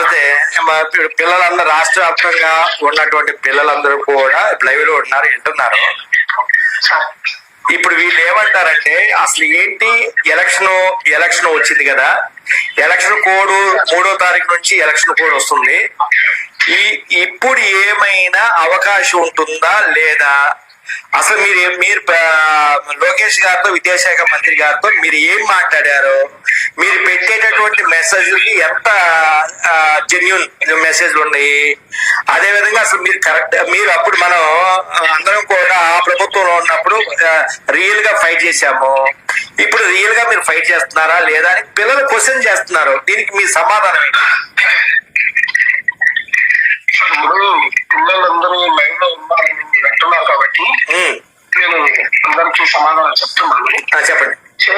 నమస్తే పిల్లలందరూ రాష్ట్ర వ్యాప్తంగా ఉన్నటువంటి పిల్లలందరూ కూడా లైవ్లో ఉన్నారు వింటున్నారు. ఇప్పుడు వీళ్ళు ఏమంటారంటే అసలు ఏంటి ఎలక్షన్ ఎలక్షన్ వచ్చింది కదా. ఎలక్షన్ కోడ్ మూడో తారీఖు నుంచి ఎలక్షన్ కోడ్ వస్తుంది. ఈ ఇప్పుడు ఏమైనా అవకాశం ఉంటుందా లేదా? అసలు మీరు మీరు లోకేష్ గారితో విద్యాశాఖ మంత్రి గారితో మీరు ఏం మాట్లాడారు మీరు పెట్టేటటువంటి మెసేజ్కి ఎంత జెన్యున్ మెసేజ్లు ఉన్నాయి అదే విధంగా అసలు మీరు కరెక్ట్ మీరు అప్పుడు మనం అందరం కూడా ఆ ప్రభుత్వంలో ఉన్నప్పుడు రియల్గా ఫైట్ చేశాము. ఇప్పుడు రియల్గా మీరు ఫైట్ చేస్తున్నారా లేదా అని పిల్లలు క్వశ్చన్ చేస్తున్నారు. దీనికి మీ సమాధానం ఏంటి? ఇప్పుడు పిల్లలందరూ లైవ్లో ఉన్నారని మీరు అంటున్నారు కాబట్టి నేను అందరికీ సమాధానం చెప్తున్నాను. చెప్పండి. సో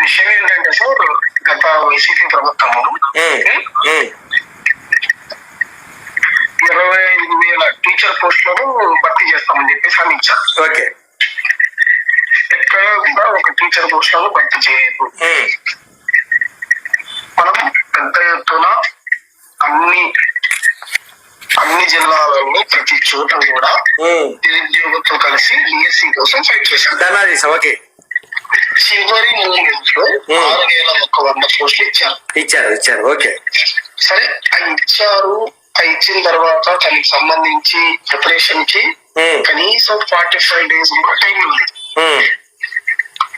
విషయం ఏంటంటే సార్ గత వైసీపీ ప్రభుత్వము ఇరవై ఐదు వేల టీచర్ పోస్టులను భర్తీ చేస్తామని చెప్పేసి హామీ ఇచ్చారు. ఓకే. ఎక్కడ కూడా ఒక టీచర్ పోస్టులను భర్తీ చేయలేదు. ఉమ్, మనం పెద్ద ఎత్తున అన్ని అన్ని జిల్లాలలో ప్రతి చోట కూడా ఉమ్. నిరుద్యోగంతో కలిసి డిఎస్సి కోసం ఫైట్ చేశాం ధర్నా చేసాం ఓకే చివరి మూమెంట్లో. ఆరు వేల ఒక్క వంద పోస్టులు ఇచ్చారు. ఇచ్చారు ఇచ్చారు ఓకే. సరే అవి ఇచ్చారు అవి ఇచ్చిన తర్వాత దానికి సంబంధించి ప్రిపరేషన్కి కనీసం ఫార్టీ ఫైవ్ డేస్ కూడా టైం ఉంది.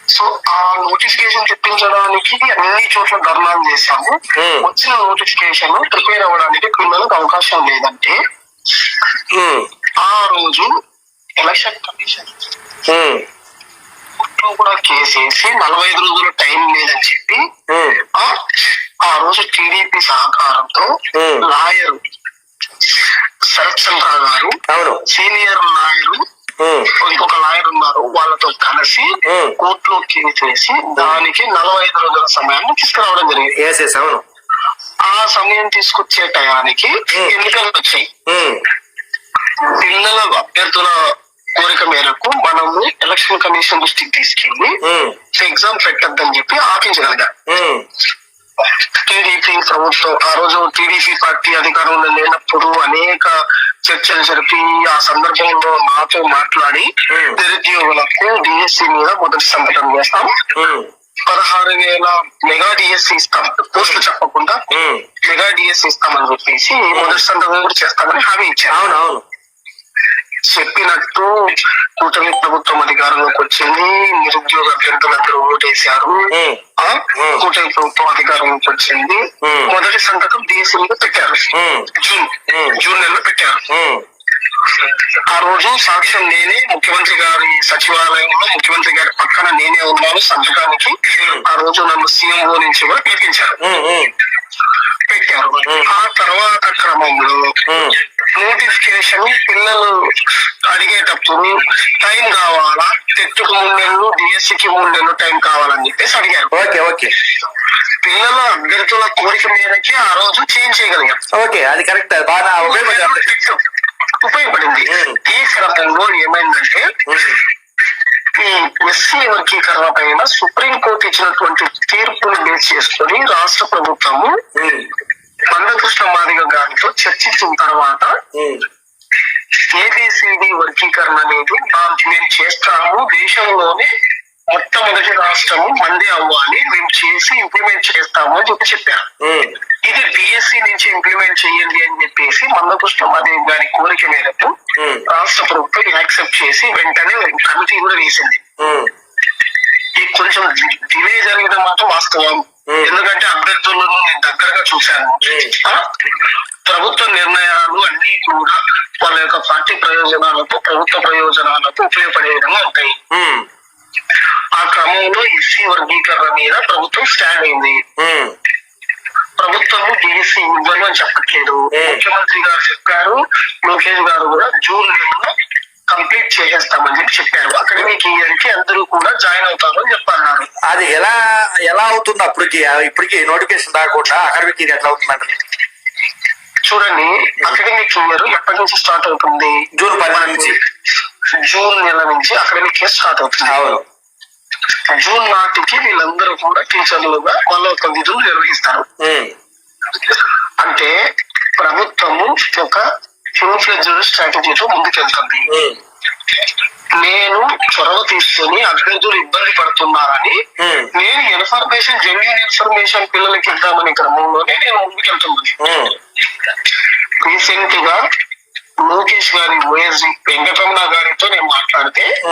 సో ఆ నోటిఫికేషన్ తెప్పించడానికి అన్ని చోట్ల ధర్నాలు చేశాము. Hmm. వచ్చిన నోటిఫికేషన్ ప్రిపేర్ అవ్వడానికి పిల్లలకు అవకాశం లేదంటే ఉమ్, ఆ రోజు ఎలక్షన్ కమిషన్ ఉమ్, కోర్టులో కూడా కేసేసి నలభై ఐదు రోజుల టైం లేదని చెప్పి ఆ ఆ రోజు టీడీపీ సహకారంతో Hmm. లాయర్ శరత్ చంద్ర గారు సీనియర్ లాయర్ ఇంకొక లాయర్ ఉన్నారు వాళ్ళతో కలిసి. కోర్టులో కేసేసి దానికి నలభై ఐదు రోజుల సమయాన్ని తీసుకురావడం జరిగింది. అవును. ఆ సమయం తీసుకొచ్చే టయానికి. ఎన్నికలు వచ్చాయి. పిల్లల అభ్యర్థుల కోరిక మేరకు మనము ఎలక్షన్ కమిషన్ దృష్టికి తీసుకెళ్ళి ఎగ్జామ్ పెట్టద్దని చెప్పి ఆపించగలిగాం. టీడీపీ ప్రభుత్వం ఆ రోజు టీడీపీ పార్టీ అధికారంలో లేనప్పుడు అనేక చర్చలు జరిపి ఆ సందర్భంలో నాతో మాట్లాడి. నిరుద్యోగులకు డిఎస్సి మీద మొదటి సంతకం చేస్తాం. పదహారు వేల మెగా డిఎస్సి ఇస్తాం. పోస్టులు చెప్పకుండా మెగా డిఎస్సి ఇస్తామని చెప్పేసి మొదటి సంతకం కూడా చేస్తామని హామీ ఇచ్చారు. అవును అవును చెప్పినట్టు కూటమి ప్రభుత్వం అధికారంలోకి వచ్చింది. నిరుద్యోగ అభ్యర్థులందరూ ఓటేశారు. కూటమి ప్రభుత్వం అధికారంలోకి వచ్చింది. మొదటి సంతకం డిఎస్సీ మీద పెట్టారు. జూన్. జూన్ నెలలో పెట్టారు. ఆ రోజు సాక్ష్యం నేనే ముఖ్యమంత్రి గారి సచివాలయంలో ముఖ్యమంత్రి గారి పక్కన నేనే ఉన్నాను సంతకానికి. ఆ రోజు నన్ను సీఎంఓ నుంచి కూడా పిలిపించారు. పెట్టారు. ఆ తర్వాత క్రమంలో నోటిఫికేషన్ పిల్లలు అడిగేటప్పుడు టైం కావాలా? టెట్కు మూడు నెలలు డిఎస్సికి మూడు నెలలు టైం కావాలని చెప్పేసి అడిగారు. Okay okay. పిల్లల అభ్యర్థుల కోరిక మేరకి ఆ రోజు చేంజ్ చేయగలిగాం ఓకే అది కరెక్ట్. బాగా ఉపయోగపడింది. ఈ క్రమంలో ఏమైందంటే ఈ ఎస్సీ వర్గీకరణ పైన సుప్రీంకోర్టు ఇచ్చినటువంటి తీర్పును బేస్ చేసుకొని రాష్ట్ర ప్రభుత్వము మందకృష్ణ మాదిగ గారితో చర్చించిన తర్వాత ఏబిసిడి వర్గీకరణ అనేది మేము చేస్తాము దేశంలోనే మొట్టమొదటి రాష్ట్రము మంది అవ్వాలి మేము చేసి ఇంప్లిమెంట్ చేస్తాము అని చెప్పి చెప్పారు. ఇది బిఎస్సి నుంచి ఇంప్లిమెంట్ చేయండి అని చెప్పేసి మందకృష్ణ మాదేవి గారి కోరిక మేరకు రాష్ట్ర ప్రభుత్వం యాక్సెప్ట్ చేసి వెంటనే కమిటీ కూడా వేసింది. ఈ కొంచెం డిలే జరిగిన మాట వాస్తవం. ఎందుకంటే అభ్యర్థులను నేను దగ్గరగా చూశాను? ప్రభుత్వ నిర్ణయాలు అన్ని కూడా వాళ్ళ యొక్క పార్టీ ప్రయోజనాలకు ప్రభుత్వ ప్రయోజనాలకు ఉపయోగపడే విధంగా ఉంటాయి ఆ క్రమంలో ఎస్సీ వర్గీకరణ మీద ప్రభుత్వం స్టాండ్ అయింది. ప్రభుత్వము డిఎస్సి ఇవ్వను అని చెప్పట్లేదు. ముఖ్యమంత్రి గారు చెప్పారు లోకేష్ గారు కూడా జూన్ నెలలో కంప్లీట్ చేసేస్తామని చెప్పి చెప్పారు. అకాడమిక్ ఇయర్కి అందరూ కూడా జాయిన్ అవుతారు అని చెప్పన్నారు. అది ఎలా ఎలా అవుతుంది అప్పటికి? ఇప్పటికి నోటిఫికేషన్ రాకుండా అకాడమిక్ ఇది ఎట్లా అవుతుందంటే చూడండి అకాడమిక్ ఇయర్ ఎప్పటి నుంచి స్టార్ట్ అవుతుంది? జూన్ పదిహేను నుంచి. జూన్ నెల నుంచి అకాడమిక్ ఇయర్ స్టార్ట్ అవుతుంది. అవును. జూన్ నాటికి వీళ్ళందరూ కూడా టీచర్లుగా వాళ్ళ యొక్క విధులు నిర్వహిస్తారు అంటే ప్రభుత్వము ఒక ఫ్లెడ్జ్డ్ స్ట్రాటజీతో ముందుకెళ్తుంది. నేను చొరవ తీసుకొని అభ్యర్థులు ఇబ్బంది పడుతున్నారని నేను ఇన్ఫర్మేషన్ జెన్యున్ ఇన్ఫర్మేషన్ పిల్లలకి ఇద్దామనే క్రమంలోనే నేను ముందుకెళ్తున్నాను. రీసెంట్గా లోకేష్ గారి ఓఎస్డి వెంకటరమణ గారితో నేను మాట్లాడితే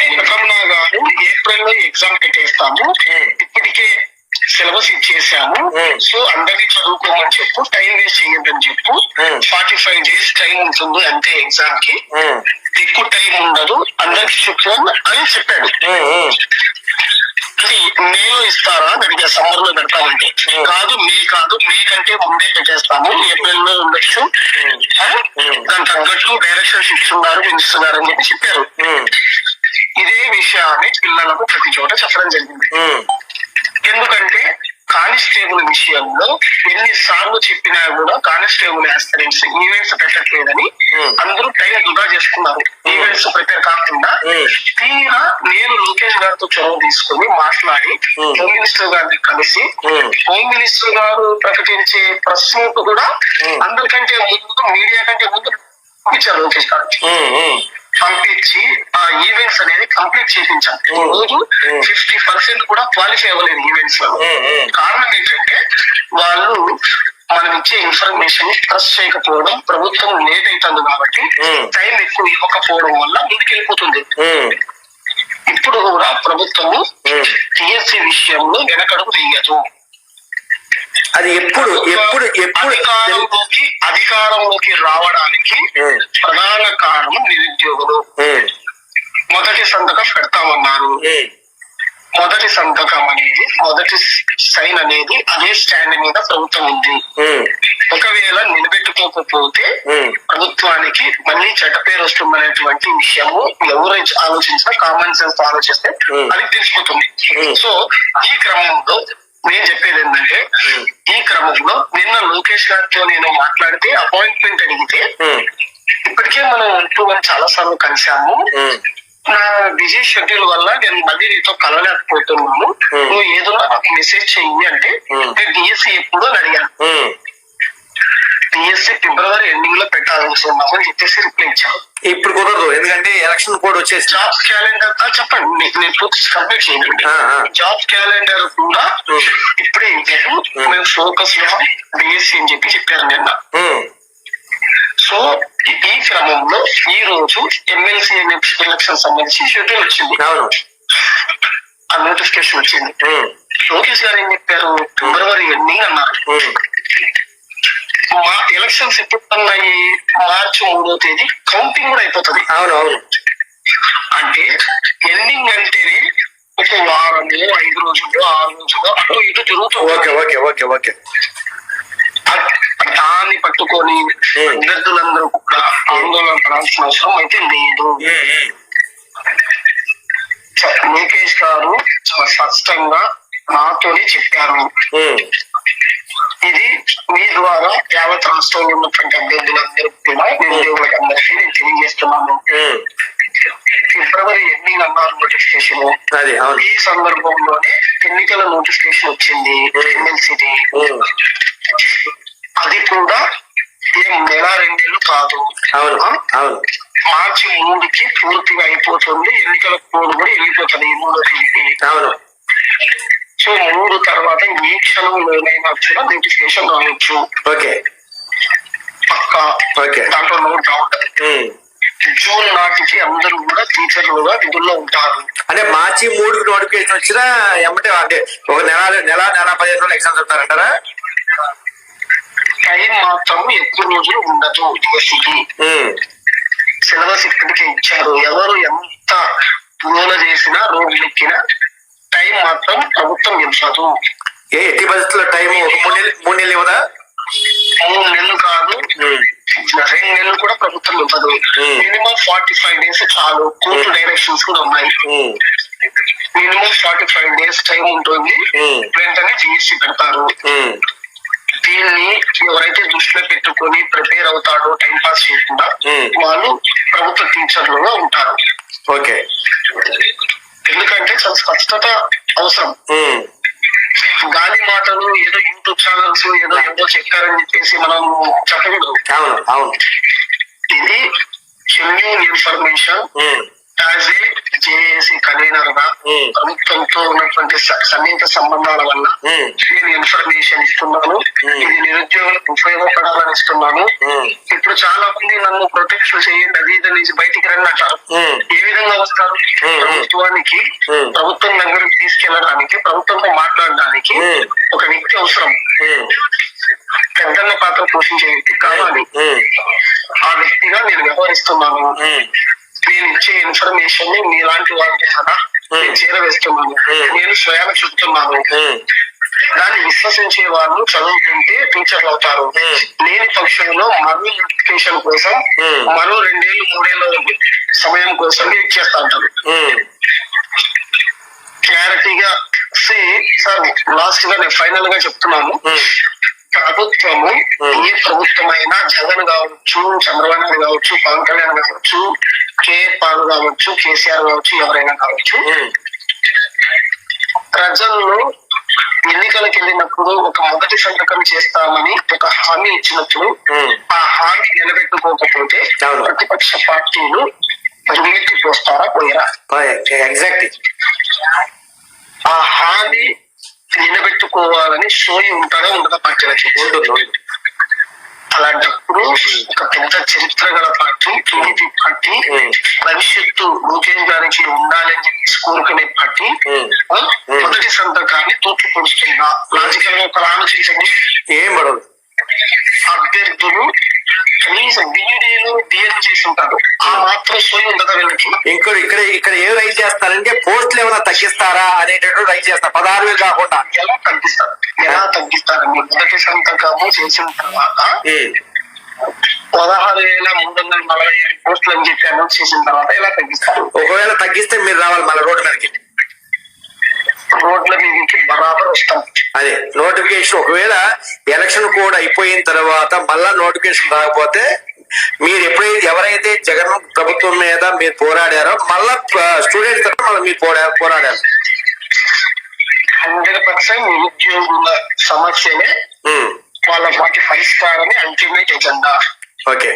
వెంకటరమణ గారు ఏప్రిల్లో ఎగ్జామ్ పెట్టేస్తాము ఇప్పటికే సిలబస్ ఇచ్చేసాము. సో అందరినీ చదువుకోమని చెప్పు టైం వేస్ట్ చేయొద్దని చెప్పు. ఫార్టీ ఫైవ్ డేస్ టైం ఉంటుంది అంతే ఎగ్జామ్కి. ఎక్కువ టైం ఉండదు. అందరికి చెప్పాను అని చెప్పాడు. మేలో ఇస్తారా అని అడిగా సమ్మర్లో పెడతామంటే. Hmm. కాదు మే కాదు మే కంటే ముందే పెట్టేస్తాము. ఏప్రిల్లో ఉండొచ్చు ఆ? Hmm. దానికి తగ్గట్టు డైరెక్షన్స్ ఇస్తున్నారు గారు అని చెప్పి చెప్పారు. ఉమ్, ఇదే విషయాన్ని పిల్లలకు ప్రతి చోట చెప్పడం జరిగింది. ఎందుకంటే కానిస్టేబుల్ విషయంలో ఎన్ని సార్లు చెప్పినా కూడా కానిస్టేబుల్ ఆస్పిరెంట్స్ ఈవెంట్స్ పెట్టట్లేదని. అందరూ టైం వృధా చేసుకున్నారు ఈవెంట్స్ ప్రిపేర్ కాకుండా. తీరా నేను లోకేష్ గారితో చొరవ తీసుకుని మాట్లాడి. హోమ్ మినిస్టర్ గారిని కలిసి. హోమ్ మినిస్టర్ గారు ప్రకటించే ప్రెస్ నోట్ కూడా. అందరికంటే ముందు మీడియా కంటే ముందు పంపించారు లోకేష్ గారు పంపించి ఆ ఈవెంట్స్ అనేది కంప్లీట్ Hmm. రోజు. ఫిఫ్టీ పర్సెంట్ కూడా క్వాలిఫై అవ్వలేదు ఈవెంట్స్లో. కారణం ఏంటంటే వాళ్ళు మనం ఇచ్చే ఇన్ఫర్మేషన్ని ట్రస్ట్ చేయకపోవడం ప్రభుత్వం లేట్ అవుతుంది కాబట్టి. టైం ఎక్కువ ఇవ్వకపోవడం వల్ల ముందుకెళ్ళిపోతుంది ఇప్పుడు కూడా ప్రభుత్వము. టిఎస్సి విషయంలో వెనకడుగు వేయదు అది ఎప్పుడు ఎప్పుడు ఎప్పుడు అధికారంలోకి అధికారంలోకి రావడానికి. ప్రధాన కారణం నిరుద్యోగులు. మొదటి సంతకం పెడతామన్నారు. మొదటి సంతకం అనేది మొదటి సైన్ అనేది అదే స్టాండ్ మీద ప్రభుత్వం ఉంది. ఒకవేళ నిలబెట్టుకోకపోతే ప్రభుత్వానికి మళ్ళీ చెడ్డ పేరు వస్తుందనేటువంటి విషయము ఎవరు ఆలోచించినా కామన్ సెన్స్ ఆలోచిస్తే. అది తెలిసిపోతుంది. సో ఈ క్రమంలో నేను చెప్పేది ఏంటంటే. ఈ క్రమంలో నిన్న లోకేష్ గారితో నేను మాట్లాడితే అపాయింట్మెంట్ అడిగితే ఇప్పటికే మనం టూ వన్ చాలా సార్లు కలిసాము నా బిజీ షెడ్యూల్ వల్ల నేను మళ్ళీ నీతో కలవలేకపోతున్నాను. నువ్వు ఏదో నాకు మెసేజ్ చెయ్యి అంటే. నేను డిఎస్సి ఎప్పుడు అని అడిగాను ఉమ్. డిఎస్సి ఫిబ్రవరి ఎండింగ్లో పెట్టాల్సి ఉన్నామని చెప్పేసి రిప్లై ఇచ్చాను. ఇప్పుడు కుదరదు ఎందుకంటే ఎలక్షన్ కోడ్ వచ్చేసి జాబ్ క్యాలెండర్ చెప్పండి నే- నేను పూర్తి కంప్లీట్ చేయండి. జాబ్ క్యాలెండర్ కూడా. ఇప్పుడే ఇచ్చారు. మేము ఫోకస్లో డిఎస్సి అని చెప్పి చెప్పారు నిన్న. సో ఈ- క్రమంలో ఈ రోజు ఎమ్మెల్సీ ఎలక్షన్ సంబంధించి షెడ్యూల్ వచ్చింది. ఆ నోటిఫికేషన్ వచ్చింది. లోకేష్ గారు ఏం చెప్పారు? ఫిబ్రవరి ఎండింగ్ అన్నారు. మా ఎలక్షన్స్ ఎప్పుడు ఉన్నాయి మార్చి మూడో తేదీ. కౌంటింగ్ కూడా అయిపోతుంది. అవును అవును అంటే ఎండింగ్ అంటేనే ఒక వారము ఐదు రోజులు ఆరు రోజులు అటు ఇటు జరుగుతుంది ఓకే ఓకే ఓకే ఓకే. దాన్ని పట్టుకొని. విద్యార్థులందరూ కూడా ఆందోళన పడాల్సిన అవసరం అయితే లేదు. లోకేష్ గారు చాలా స్పష్టంగా నాతోనే చెప్పారు. ఇది మీ ద్వారా యావత్ రాష్ట్రంలో ఉన్నటువంటి అభ్యర్థులందరూ కూడా నిరుద్యోగులకు అందరికీ నేను తెలియజేస్తున్నాను. ఫిబ్రవరి ఎండింగ్ అన్నారు నోటిఫికేషన్. ఈ సందర్భంలోనే ఎన్నికల నోటిఫికేషన్ వచ్చింది ఎమ్మెల్సీది. ఉమ్, అది కూడా ఏం నెల రెండేళ్ళు కాదు. అవును ఆ? అవును. మార్చి మూడుకి పూర్తిగా అయిపోతుంది. ఎన్నికల కోడ్ కూడా వెళ్ళిపోతుంది ఈ మూడో తేదీకి. సో మూడు తర్వాత ఈ క్షణంలోనైనా కూడా నోటిఫికేషన్ రావచ్చు ఓకే. పక్క. ఓకే. దాంట్లో నో డౌట్. జూన్ నాటికి అందరూ కూడా టీచర్లుగా విధుల్లో ఉంటారు. అంటే మార్చి మూడుకి నోటిఫికేషన్ వచ్చినా ఎమ్మటే అంటే ఒక నెల నెల నెల పదిహేను రోజులు ఎగ్జామ్స్ చెప్తారంటారా టైం మాత్రం ఎక్కువ రోజులు ఉండదు డిఎస్సికి. ఉమ్, సిలబస్ ఇప్పటికే ఇచ్చారు. ఎవరు ఎంత మూల చేసినా రోడ్లు ఎక్కినా టైం మాత్రం ప్రభుత్వం ఇవ్వదు. ఏ ఎట్టి పరిస్థితుల్లో టైం మూడు నెలలు మూడు నెలలు ఇవ్వదా? మూడు నెలలు కాదు. రెండు నెలలు కూడా ప్రభుత్వం ఇవ్వదు. మినిమం ఫార్టీ ఫైవ్ డేస్ చాలు. కోర్టు. డైరెక్షన్స్ కూడా ఉన్నాయి. Minimum forty five days time ఉంటుంది. వెంటనే జిఎస్సి పెడతారు. దీన్ని ఎవరైతే దృష్టిలో పెట్టుకొని ప్రిపేర్ అవుతాడో టైం పాస్ చేయకుండా. వాళ్ళు ప్రభుత్వ టీచర్లుగా ఉంటారు. ఓకే. ఎందుకంటే స్పష్టత అవసరం. గాలి మాటలు ఏదో యూట్యూబ్ ఛానల్స్ ఏదో ఏదో చెప్పారని చెప్పేసి మనం చెప్పకూడదు. అవును అవును. ఇది genuine information. As a JAC కన్వీనర్గా. ప్రభుత్వంతో ఉన్నటువంటి సన్నిహిత సంబంధాల వల్ల నేను ఇన్ఫర్మేషన్ ఇస్తున్నాను. ఇది నిరుద్యోగులకు ఉపయోగపడాలని ఇస్తున్నాను. ఇప్పుడు చాలా మంది నన్ను ప్రొటెక్షన్ చేయండి అది ఇది నుంచి బయటికి రండి అంటారు ఏ విధంగా వస్తారు. ప్రభుత్వానికి. ప్రభుత్వం దగ్గరికి తీసుకెళ్ళడానికి ప్రభుత్వంతో మాట్లాడడానికి. ఒక వ్యక్తి అవసరం. పెద్దన్న పాత్ర పోషించే వ్యక్తి కావాలి. ఆ వ్యక్తిగా నేను వ్యవహరిస్తున్నాను. నేను ఇచ్చే ఇన్ఫర్మేషన్ని మీలాంటి వాళ్ళకి కదా నేను చేరవేస్తున్నాను. నేను స్వయాన చెప్తున్నాను. దాన్ని విశ్వసించే వాళ్ళు చదువుకుంటే టీచర్లు అవుతారు. లేని పక్షంలో మరో నోటిఫికేషన్ కోసం. మరో రెండేళ్ళు మూడేళ్ళు సమయం కోసం వెయిట్ చేస్తా ఉంటారు. క్లారిటీగా సార్ లాస్ట్గా నేను ఫైనల్గా చెప్తున్నాను. ప్రభుత్వము. ఏ ప్రభుత్వమైనా జగన్ కావచ్చు చంద్రబాబు కావచ్చు పవన్ కళ్యాణ్ కావచ్చు కే పాల్ కావచ్చు కేసీఆర్ కావచ్చు ఎవరైనా కావచ్చు ఉమ్, ప్రజల్లో ఎన్నికలకు వెళ్ళినప్పుడు ఒక మొదటి సంతకం చేస్తామని ఒక హామీ ఇచ్చినప్పుడు. ఆ హామీ నిలబెట్టుకోకపోతే. ప్రతిపక్ష పార్టీలు దుర్నీతి పోస్తారా పోయారా ఎగ్జాక్ట్లీ ఆ హామీ నిలబెట్టుకోవాలని సోయి ఉంటుందా ఉండదా ఉంటుంది ఉంటుంది. అలాంటప్పుడు ఒక పెద్ద చరిత్ర గల పార్టీ టీడీపీ పార్టీ. భవిష్యత్తు లోకేష్ గారికి ఉండాలని చెప్పి కోరుకునే పార్టీ మొదటి సంతకాన్ని తూర్పు పొడుస్తుందా లాజికల్గా ఒక ఆలోచించండి ఏం పడదు. అభ్యర్థులు కనీసం బీఈడీలు డిఎల్ చేసి ఉంటారు. ఆ మాత్రం సోయి ఉండదా వీళ్ళకి? ఇక్కడ ఇక్కడ ఇక్కడ ఏం రైట్ చేస్తారంటే పోస్టులు ఏమైనా తగ్గిస్తారా అనేటట్టు రైట్ చేస్తారు. పదహారు వేలు కాకుండా. ఎలా తగ్గిస్తారు? ఎలా తగ్గిస్తారండి మొదటి సంతకము చేసిన తర్వాత ఉమ్, పదహారు వేల మూడు వందల నలభై ఏడు పోస్టులు అని చెప్పి అనౌన్స్ చేసిన తర్వాత ఎలా తగ్గిస్తారు? ఒకవేళ తగ్గిస్తే మీరు రావాలి మళ్ళీ రోడ్డు మీదకి. రోడ్ల మీదకి బరాబర్ వస్తాం. అదే నోటిఫికేషన్ ఒకవేళ ఎలక్షన్ కోడ్ అయిపోయిన తర్వాత మళ్ళా నోటిఫికేషన్ రాకపోతే మీరు ఎప్పుడైతే ఎవరైతే జగన్ ప్రభుత్వం మీద మీరు పోరాడారో మళ్ళా స్టూడెంట్స్ తరఫున మళ్ళీ మీరు పోరా పోరాడారు హండ్రెడ్ పర్సెంట్ నిరుద్యోగుల సమస్యనే వాళ్ళ వాటి పరిష్కారమే అల్టిమేట్ ఎజెండా ఓకే.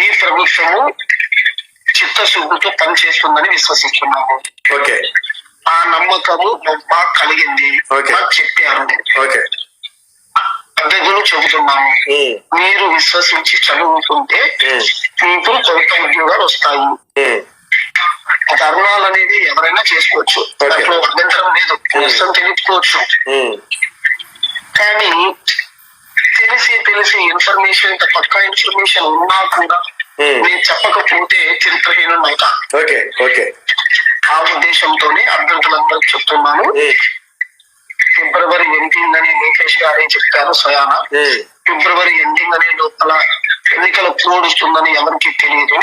ఈ ప్రభుత్వము చిత్తశుద్ధితో పనిచేస్తుందని విశ్వసిస్తున్నాము. ఓకే. ఆ నమ్మకము మాకు కలిగింది. మాకు చెప్పారు. చెబుతున్నాము. మీరు విశ్వసించి చదువుకుంటే Hmm. మీకు ప్రభుత్వ ఉద్యోగాలు వస్తాయి. ఉమ్, ధర్నాలు అనేది ఎవరైనా చేసుకోవచ్చు. దాంట్లో అభ్యంతరం లేదు. నిరసన తెలుపుకోవచ్చు ఉమ్, కానీ తెలిసి తెలిసి ఇన్ఫర్మేషన్ ఇంత పక్కా ఇన్ఫర్మేషన్ ఉన్నా కూడా. నేను చెప్పకపోతే చరిత్రహీనం అవుతా ఓకే ఓకే. ఆ ఉద్దేశంతోనే అభ్యర్థులందరూ చెప్తున్నాను. ఫిబ్రవరి ఎండింగ్ అని లోకేష్ గారే చెప్పారు స్వయాన. ఫిబ్రవరి ఎండింగ్ అనే లోపల ఎన్నికల కోడ్ వస్తుందని ఎవరికి తెలియదు.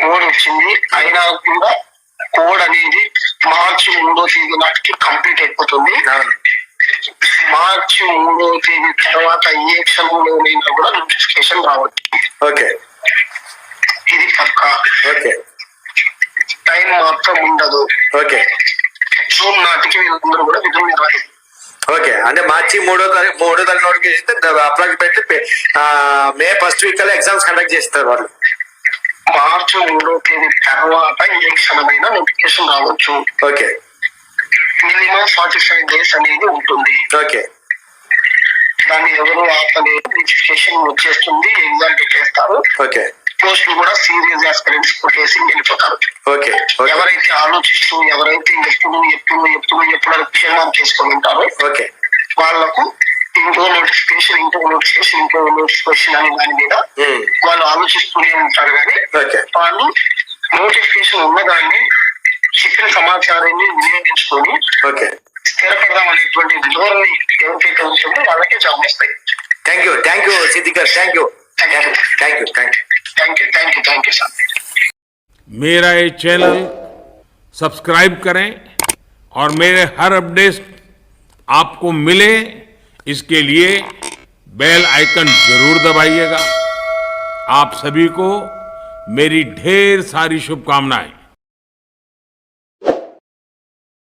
కోడ్ వచ్చింది అయినా కూడా కోడ్ అనేది మార్చి మూడో తేదీ నాటికి కంప్లీట్ అయిపోతుంది. మార్చి మూడో తేదీ తర్వాత ఏ క్షణంలోనైనా కూడా నోటిఫికేషన్ రావచ్చు. ఓకే. ఇది పక్క. ఓకే. టైం మాత్రం ఉండదు. ఓకే. జూన్ నాటికి వీళ్ళందరూ కూడా విధులు నిర్వహిస్తారు ఓకే. అంటే మార్చి మూడో తారీఖు మూడో తారీఖు notification approximately May first week కల్లా ఎగ్జామ్స్ కండక్ట్ చేస్తారు వాళ్ళు. మార్చి మూడో తేదీ తర్వాత ఏ క్షణమైనా నోటిఫికేషన్ రావచ్చు. Okay. Minimum forty five days అనేది ఉంటుంది. ఓకే. దాన్ని ఎవరు ఆపలేరు నోటిఫికేషన్ వచ్చేస్తుంది ఎగ్జామ్ పెట్టేస్తారు. ఓకే. పోస్టులు కూడా సీరియస్ ఆస్పిరెంట్స్ కొట్టేసి వెళ్ళిపోతారు. ఎవరైతే ఆలోచిస్తూ ఎవరైతే ఎప్పుడు ఎప్పుడు ఎప్పుడు ఎప్పుడు క్షేమం చేసుకొని ఉంటారో ఓకే. వాళ్ళకు ఇంకో నోటిఫికేషన్ ఇంకో నోటిఫికేషన్ ఇంకో నోటిఫికేషన్ అనే దాని మీద వాళ్ళు ఆలోచిస్తూనే ఉంటారు కానీ ఓకే. వాళ్ళు నోటిఫికేషన్ ఉన్నదాన్ని చెప్పిన సమాచారాన్ని వినియోగించుకొని ఓకే. స్థిరపడదాం అనేటువంటి ధోరణి ఎవరికైతే ఉంటుందో వాళ్ళకే జాబ్ వస్తాయి thank you thank you Siddikar thank you thank you thank you thank you thank you thank you sir मेरा ये चैनल सब्सक्राइब करें और मेरे हर अपडेट आपको मिले, इसके लिए बेल आइकन ज़रूर दबाइएगा। आप सभी को मेरी ढेर सारी शुभकामनाएँ।